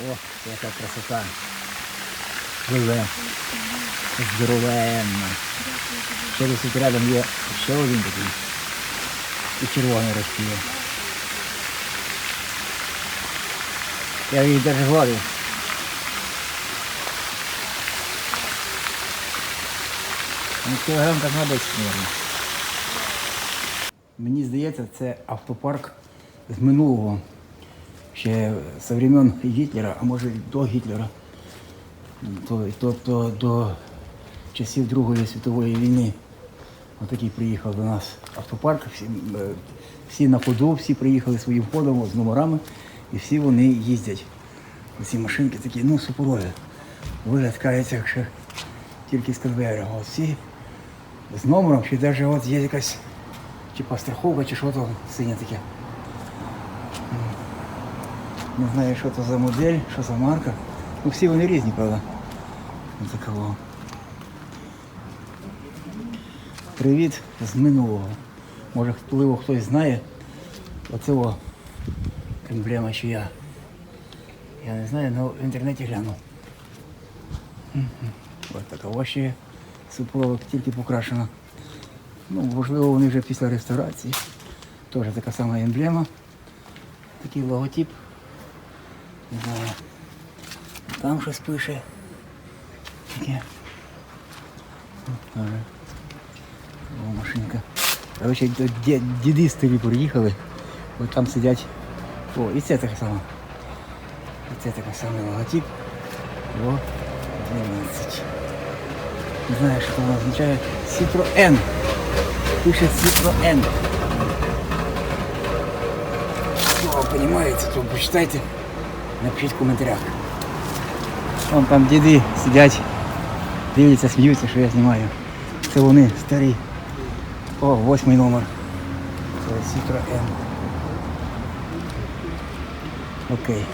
О, яка красота. Живе. Здоровенна. Ще десь тут рядом є ще один такий. І червоний розпіє. Я її даже гладив. Ну, кілограм так на 10, мабуть. Мені здається, це автопарк з минулого. Ще з времен Гітлера, а може і до Гітлера. То- Тобто до часів Другої світової війни. Отакий приїхав до нас автопарк. Всі, е, всі на ходу, всі приїхали своїм ходом з номерами, і всі вони їздять. Ці машинки такі, ну, супорові. Вигляд кається, якщо тільки з конвейера. От всі з номером, чи навіть от є якась типа страховка, чи що то синє таке. Не знаю, що це за модель, що за марка. Ну всі вони різні, правда. Такого. Привіт з минулого. Може, можливо, хтось знає. Оце емблема, що я. Я не знаю, але в інтернеті гляну. Мгм. Ось така ще супролог тільки покрашена. Ну, можливо, вони вже після реставрації. Теж така сама емблема. Такий логотип. Там щось пише. Таке. О, машинка. Короче, д- ді- діди приїхали. От там сидять. О, і це така сама. І це така сама логотип. О, 12. Не знаю, що там означає. Citroen. Пише Citroen. Слово понимаете, то почитайте. Напишіть в коментарях. Вон там діди сидять, дивляться, сміються, що я знімаю. Це вони старі. О, восьмий номер. Це Citroen. Окей.